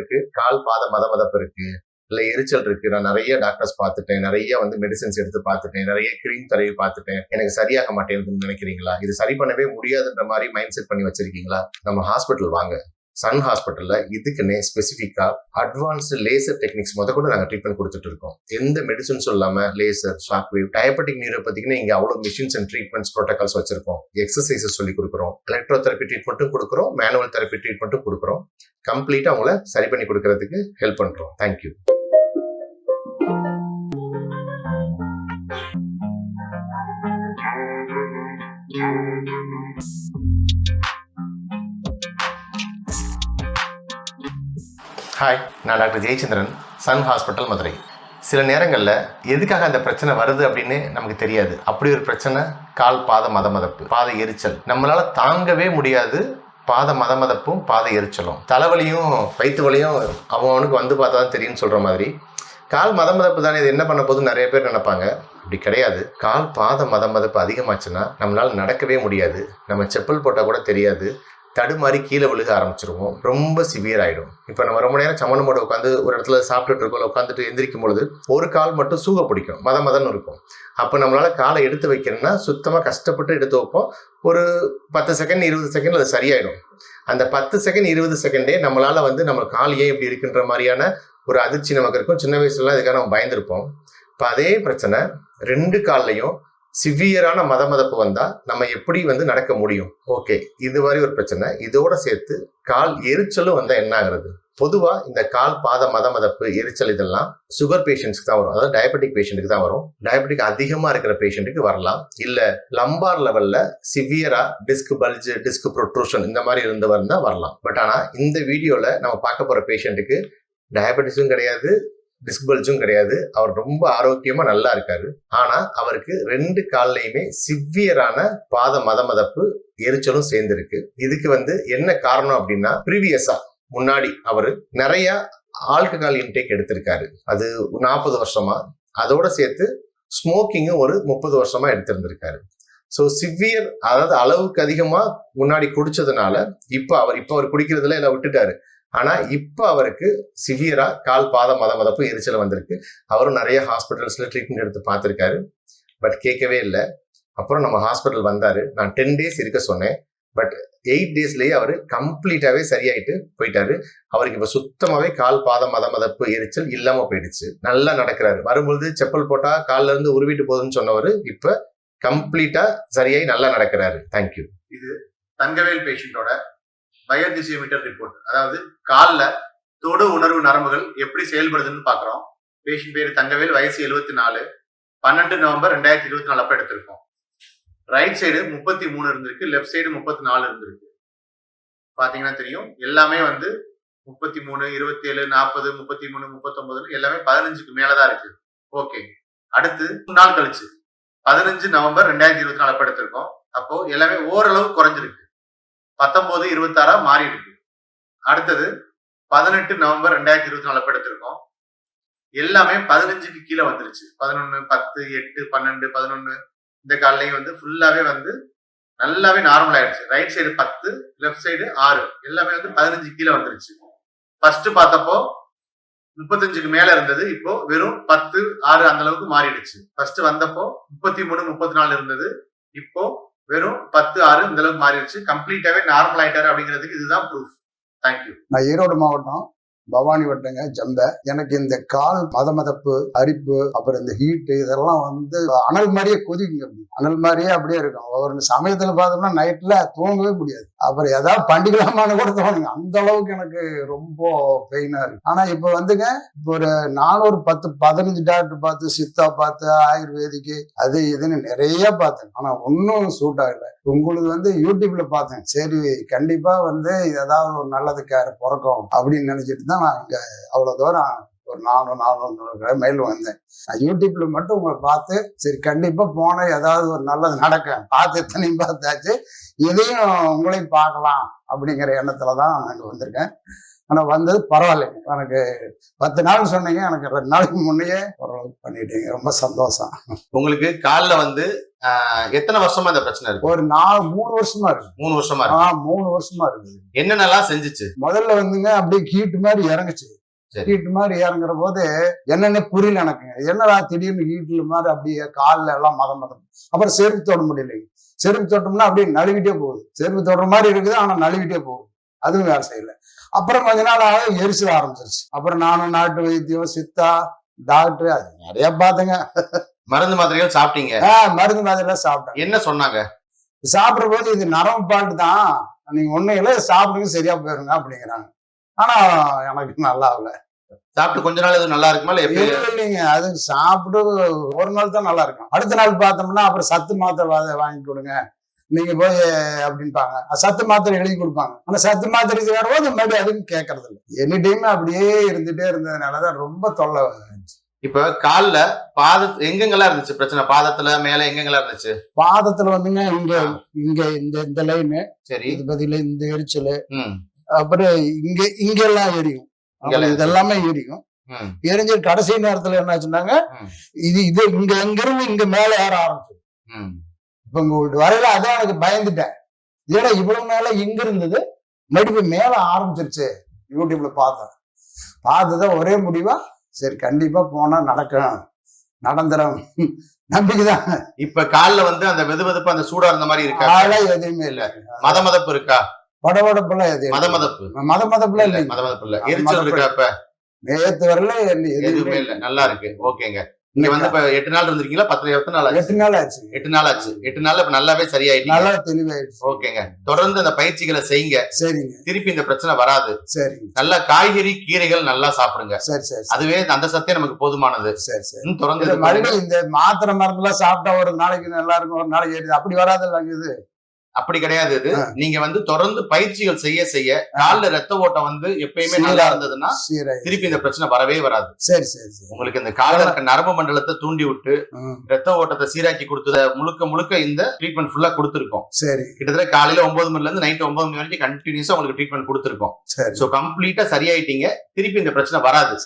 இருக்கு. கால் பாத மத மதப்பு இருக்கு. இல்லை எரிச்சல் இருக்கு. நான் நிறைய டாக்டர்ஸ் பார்த்துட்டேன். நிறைய வந்து மெடிசன்ஸ் எடுத்து பார்த்துட்டேன். நிறைய கிரீம் தடவி பார்த்துட்டேன். எனக்கு சரியாக மாட்டேங்குதுன்னு நினைக்கிறீங்களா? இது சரி பண்ணவே முடியாதுன்ற மாதிரி மைண்ட் செட் பண்ணி வச்சிருக்கீங்களா? நம்ம ஹாஸ்பிட்டல் வாங்க. சன் ஹாஸ்பிட்டல்ல இதுக்குன்னே ஸ்பெசிஃபிக்காக அட்வான்ஸ்டு லேசர் டெக்னிக்ஸ் முத கூட நாங்கள் ட்ரீட்மெண்ட் கொடுத்துட்டு இருக்கோம். எந்த மெடிசன்ஸும் இல்லாமல் லேசர் ஷாக் வேவ் டயபெட்டிக் நியூரோபதிக்குன்னு இங்கே அவ்வளோ மிஷின்ஸ் அண்ட் ட்ரீட்மெண்ட்ஸ் ப்ரோட்டோகால்ஸ் வச்சிருக்கோம். எக்ஸசைசஸ் சொல்லி கொடுக்குறோம். எலக்ட்ரோ தெரப்பி ட்ரீட்மெண்ட்டும் கொடுக்குறோம். மேனுவல் தெரப்பி ட்ரீட்மெண்ட்டும் கொடுக்குறோம். கம்ப்ளீட்டாக அவங்கள சரி பண்ணி கொடுக்கறதுக்கு ஹெல்ப் பண்ணுறோம் தேங்க்யூ ஹாய் நான் doctor Jayachandran Sun hospital Madurai. சில நேரங்களில் எதுக்காக அந்த பிரச்சனை வருது அப்படின்னு நமக்கு தெரியாது. அப்படி ஒரு பிரச்சனை கால் பாத மதமதப்பு பாத எரிச்சல். நம்மளால் தாங்கவே முடியாது பாத மதமதப்பும் பாத எரிச்சலும். தலைவலியும் வயிற்று வலியும் அவன் அவனுக்கு வந்து பார்த்தா தான் தெரியும்னு சொல்கிற மாதிரி. கால் மதமதப்பு தானே இது என்ன பண்ண போகுதுன்னு நிறைய பேர் நினைப்பாங்க. அப்படி கிடையாது. கால் பாத மதமதப்பு அதிகமாச்சுன்னா நம்மளால் நடக்கவே முடியாது. நம்ம செப்பல் போட்டால் கூட தெரியாது. தடுமாறி கீழே விழுக ஆரம்பிச்சிருவோம். ரொம்ப சிவியர் ஆயிடும். இப்போ நம்ம ரொம்ப நேரம் சமணம் போட உட்காந்து ஒரு இடத்துல சாப்பிட்டுட்டு இருக்கோம் உட்காந்துட்டு எந்திரிக்கும் பொழுது ஒரு கால் மட்டும் சூக பிடிக்கும். மத மதன்னு இருக்கும். அப்போ நம்மளால காலை எடுத்து வைக்கணும்னா சுத்தமாக கஷ்டப்பட்டு எடுத்து வைப்போம். ஒரு பத்து செகண்ட் இருபது செகண்ட் அது சரியாயிடும். அந்த பத்து செகண்ட் இருபது செகண்டே நம்மளால வந்து நம்ம கால் ஏன் இப்படி இருக்குன்ற மாதிரியான ஒரு அதிர்ச்சி நமக்கு இருக்கும். சின்ன வயசுல இதுக்காக நம்ம பயந்துருப்போம். இப்போ அதே பிரச்சனை ரெண்டு கால்லையும் சிவியரான மத மதப்பு வந்தால் நம்ம எப்படி வந்து நடக்க முடியும்? ஓகே இது மாதிரி ஒரு பிரச்சனை. இதோட சேர்த்து கால் எரிச்சலும் வந்தால் என்ன ஆகுறது? பொதுவாக இந்த கால் பாத மத மதப்பு எரிச்சல் இதெல்லாம் சுகர் பேஷண்ட்ஸ்க்கு தான் வரும். அதாவது டயபெட்டிக் பேஷண்ட்டுக்கு தான் வரும். டயபெட்டிக் அதிகமாக இருக்கிற பேஷண்ட்டுக்கு வரலாம். இல்லை லம்பார் லெவலில் சிவியரா டிஸ்க் பல்ஜ் டிஸ்க் ப்ரொட்ரூஷன் இந்த மாதிரி இருந்தவர் தான் வரலாம். பட் ஆனால் இந்த வீடியோவில் நம்ம பார்க்க போகிற பேஷண்ட்டுக்கு டயபெட்டிஸும் கிடையாது. டிஸ்க் பல்ஜும் கிடையாது. அவர் ரொம்ப ஆரோக்கியமா நல்லா இருக்காரு. ஆனா அவருக்கு ரெண்டு கால்லையுமே சிவியரான பாத மத மதப்பு எரிச்சலும் சேர்ந்திருக்கு. இதுக்கு வந்து என்ன காரணம் அப்படின்னா ப்ரீவியஸா முன்னாடி அவர் நிறைய ஆல்கஹால் இன்டேக் எடுத்திருக்காரு. அது நாற்பது வருஷமா. அதோட சேர்த்து ஸ்மோக்கிங்கும் ஒரு முப்பது வருஷமா எடுத்திருந்திருக்காரு. ஸோ சிவியர் அதாவது அளவுக்கு அதிகமாக முன்னாடி குடிச்சதுனால இப்போ அவர் இப்போ அவர் குடிக்கிறதுல எல்லாம் விட்டுட்டாரு. ஆனா இப்போ அவருக்கு சிவியரா கால் பாத மத மதப்பு எரிச்சல் வந்திருக்கு. அவரும் நிறைய ஹாஸ்பிட்டல்ஸ்ல ட்ரீட்மெண்ட் எடுத்து பார்த்துருக்காரு. பட் கேட்கவே இல்லை. அப்புறம் நம்ம ஹாஸ்பிட்டல் வந்தாரு. நான் டென் டேஸ் இருக்க சொன்னேன். பட் எயிட் டேஸ்லயே அவர் கம்ப்ளீட்டாவே சரியாயிட்டு போயிட்டாரு. அவருக்கு இப்ப சுத்தமாவே கால் பாத மத மதப்பு எரிச்சல் இல்லாம போயிடுச்சு. நல்லா நடக்கிறாரு. வரும்பொழுது செப்பல் போட்டா கால்ல இருந்து உருவிட்டு போகுதுன்னு சொன்னவர் இப்ப கம்ப்ளீட்டா சரியாயி நல்லா நடக்கிறாரு. தேங்க்யூ இது தங்கவேல் பேஷண்டோட பயோதிசியோமீட்டர் ரிப்போர்ட் அதாவது காலில் தொடு உணர்வு நரம்புகள் எப்படி செயல்படுதுன்னு பார்க்குறோம் பேஷண்ட் பேர் தங்கவேல் வயசு எழுபத்தி நாலு பன்னெண்டு நவம்பர் ரெண்டாயிரத்தி இருபத்தி நாலு அப்போ எடுத்திருக்கோம். ரைட் சைடு முப்பத்தி மூணு இருந்திருக்கு லெஃப்ட் சைடு முப்பத்தி நாலு இருந்திருக்கு. பார்த்தீங்கன்னா தெரியும். எல்லாமே வந்து முப்பத்தி மூணு இருபத்தி ஏழு நாற்பது முப்பத்தி மூணு முப்பத்தொன்பதுன்னு எல்லாமே பதினஞ்சுக்கு மேலே தான் இருக்கு. ஓகே அடுத்து மூணு நாள் கழிச்சு. பதினஞ்சு நவம்பர் ரெண்டாயிரத்தி இருபத்தி நாலு அப்போ எடுத்திருக்கோம். அப்போ எல்லாமே ஓரளவு குறைஞ்சிருக்கு. பத்தொன்பது இருபத்தாறா மாறி இருக்கு. அடுத்தது பதினெட்டு நவம்பர் ரெண்டாயிரத்தி இருபத்தி நாலு எடுத்திருக்கோம். எல்லாமே பதினஞ்சுக்கு கீழே வந்துருச்சு. பதினொன்று பத்து எட்டு பன்னெண்டு பதினொன்று இந்த காலையும் வந்து ஃபுல்லாகவே வந்து நல்லாவே நார்மல் ஆயிடுச்சு. ரைட் சைடு பத்து லெஃப்ட் சைடு ஆறு. எல்லாமே வந்து பதினஞ்சு கீழே வந்துருச்சு. ஃபர்ஸ்ட் பார்த்தப்போ முப்பத்தஞ்சுக்கு மேல இருந்தது. இப்போ வெறும் பத்து ஆறு அந்த அளவுக்கு மாறிடுச்சு. ஃபர்ஸ்ட் வந்தப்போ முப்பத்தி மூணு முப்பத்தி நாலு இருந்தது. இப்போ வெறும் பத்து ஆறு இந்த அளவுக்கு மாறிடுச்சு. கம்ப்ளீட்டாவே நார்மல் ஆயிட்டாரு அப்படிங்கிறதுக்கு இதுதான் ப்ரூஃப் தேங்க்யூ நான் ஈரோடு மாவட்டம் பவானி வட்டங்க ஜம்ப. எனக்கு இந்த கால் மதமதப்பு அரிப்பு அப்புறம் இந்த ஹீட்டு இதெல்லாம் வந்து அனல் மாதிரியே கொதிக்குங்க. அப்படி அனல் மாதிரியே அப்படியே இருக்கும். ஒரு சமயத்துல பார்த்தோம்னா நைட்ல தூங்கவே முடியாது. அப்புறம் ஏதாவது பண்டிகலாமான்னு கூட தோணுங்க. அந்த அளவுக்கு எனக்கு ரொம்ப பெயினா இருக்கு. ஆனா இப்ப வந்துங்க இப்போ ஒரு நானூறு பத்து பதினஞ்சு டாக்டர் பார்த்து சித்தா பார்த்து ஆயுர்வேதிக்கு அது இதுன்னு நிறைய பார்த்தேன். ஆனா ஒன்றும் சூட் ஆகல. உங்களுக்கு வந்து யூடியூப்ல பார்த்தேன். சரி கண்டிப்பா வந்து ஏதாவது ஒரு நல்லது கேர் பிறக்கும் அப்படின்னு நினைச்சிட்டு தான் நான் இங்க அவ்வளவு தூரம் ஒரு நானூறு நானூறு மைல் வந்தேன். நான் யூடியூப்ல மட்டும் உங்களை பார்த்து சரி கண்டிப்பா போன ஏதாவது ஒரு நல்லது நடக்கும் பார்த்து எத்தனையும் பார்த்தாச்சு. இதையும் உங்களையும் பார்க்கலாம் அப்படிங்கிற எண்ணத்துல தான் நான் இங்க வந்திருக்கேன். ஆனால் வந்தது பரவாயில்ல. எனக்கு பத்து நாள் சொன்னீங்க. எனக்கு ரெண்டு நாளைக்கு முன்னையே ஓரளவுக்கு பண்ணிட்டீங்க. ரொம்ப சந்தோஷம். உங்களுக்கு காலில் வந்து எத்தனை வருஷமா இந்த பிரச்சனை இருக்கு? ஒரு நாலு மூணு வருஷமா இருக்கு. மூணு வருஷமா இருக்கு. மூணு வருஷமா இருக்குது என்னென்னலாம் செஞ்சுச்சு? முதல்ல வந்துங்க அப்படியே ஹீட் மாதிரி இறங்குச்சு. ஹீட் மாதிரி இறங்குற போது என்னன்னு புரியல எனக்குங்க என்னடா திடீர்னு ஹீட்ல மாதிரி அப்படியே கால்ல எல்லாம் மதம் மதம். அப்புறம் செருப்பு தொட முடியலைங்க செருப்பு தொட்டோம்னா அப்படியே நழுவிட்டே போகுது. செருப்பு தொடுற மாதிரி இருக்குது ஆனா நழுவிட்டே போகுது. அதுவும் வேலை செய்யல. அப்புறம் கொஞ்ச நாள் ஆக எரிச்சல் ஆரம்பிச்சிருச்சு. அப்புறம் நானும் நாட்டு வைத்தியம் சித்தா டாக்டர் அது நிறைய பார்த்தேங்க. மருந்து மாத்திரைகள் சாப்பிட்டீங்க. மருந்து மாதிரிலாம் சாப்பிட்டேன். என்ன சொன்னாங்க? சாப்பிடுற போது இது நரம்பு பாட்டு தான். நீங்க ஒண்ணும் இல்லை சாப்பிடுங்க சரியா போயிருங்க அப்படிங்கிறாங்க. ஆனா எனக்கு நல்லா ஆகல. சாப்பிட்டு கொஞ்ச நாள் எதுவும் நல்லா இருக்குமா இல்ல இல்ல இல்லைங்க. அது சாப்பிட்டு ஒரு நாள் தான் நல்லா இருக்கும். அடுத்த நாள் பார்த்தோம்னா அப்புறம் சத்து மாத்திரை வாங்கி கொடுங்க. நீங்க போய் அப்படின்பாங்க. சத்து மாத்திரை எழுதி கொடுப்பாங்க. ஆனா சத்து மாத்திரை வேற போது மறுபடியும் அதுவும் கேட்கறது இல்லை எனி டைம் அப்படியே இருந்துட்டே இருந்ததுனாலதான் ரொம்ப தொல்லை இப்ப கால்ல பாத எங்கெங்கெல்லாம் இருந்துச்சு பிரச்சனை? பாதத்துல மேல எங்கெங்கெல்லாம் இருந்துச்சு? பாதத்துல வந்துங்க இங்க இங்க இந்த இந்த லைனு சரி. இது பதில இந்த எரிச்சல். அப்புறம் இங்க இங்க எல்லாம் எரியும். இதெல்லாமே எரியும். எரிஞ்சு கடைசி நேரத்துல என்ன ஆச்சுன்னாங்க ம். இது இது இங்க இங்க இருந்து இங்க மேல ஏற ஆரம்பிச்சு. இப்ப உங்க வரையில அதான் எனக்கு பயந்துட்டேன். ஏன்னா இவ்வளவு மேல இங்க இருந்தது மறுபடியும் மேல ஆரம்பிச்சிருச்சு. யூடியூப்ல பார்த்தேன். பார்த்ததான் ஒரே முடிவா சரி கண்டிப்பா போனா நடக்கும். நடந்துரும். நம்பிக்கைதான். இப்ப கால்ல வந்து அந்த வெது வெதுப்பு அந்த சூடா இருந்த மாதிரி இருக்கா? ஆளா எதுவுமே இல்ல. மத மதப்பு இருக்கா? படபடப்புலாம் எதுவும் மத. மதப்பு மத மதப்புல இல்ல. மத மதப்பு இல்ல. எரிச்சல் இருக்கா இப்ப? நேத்து வரல எதுவுமே இல்ல. நல்லா இருக்கு. ஓகேங்க. இங்க வந்து இப்ப எட்டு நாள் இருந்திருக்கீங்களா? பத்து எத்தனை நாள் எட்டு நாள் ஆச்சு. எட்டு நாள் ஆச்சு. எட்டு நாள்ல இப்ப நல்லாவே சரியாயிட்டீங்க. நல்லா தெளிவாயிடுச்சு. ஓகேங்க. தொடர்ந்து அந்த பயிற்சிகளை செய்யுங்க. சரிங்க. திருப்பி இந்த பிரச்சனை வராது. சரிங்க. நல்லா காய்கறி கீரைகள் நல்லா சாப்பிடுங்க. சரி சரி சரி, அதுவே அந்த சத்தே நமக்கு போதுமானது. சரி சரி. தொடர்ந்து. மறுபடியும் இந்த மாத்திரை மருந்துலாம் சாப்பிட்டா ஒரு நாளைக்கு நல்லா இருக்கும் ஒரு நாளைக்கு அப்படி வராது இல்லைங்க இது? அப்படி கிடையாது இது. நீங்க வந்து தொடர்ந்து பயிற்சிகள் செய்ய செய்ய கால்ல ரத்த ஓட்டம் வந்து எப்பயுமே நல்லா இருந்ததுன்னா திருப்பி இந்த பிரச்சனை வரவே வராது. சரி சரி உங்களுக்கு இந்த கால்ல இருக்க நரம்பு மண்டலத்தை தூண்டி விட்டு ரத்த ஓட்டத்தை சீராக்கி கொடுத்தத முழுக்க முழுக்க இந்த ட்ரீட்மெண்ட் ஃபுல்லா கொடுத்துருக்கோம். சரி. கிட்டத்தட்ட காலையில ஒன்பது மணில இருந்து நைட் ஒன்பது மணி வரைக்கும் கண்டினியூஸா உங்களுக்கு ட்ரீட்மெண்ட் கொடுத்துருக்கோம். சோ கம்ப்ளீட்டா சரியாயிட்டீங்க. திருப்பி இந்த பிரச்சனை வராது.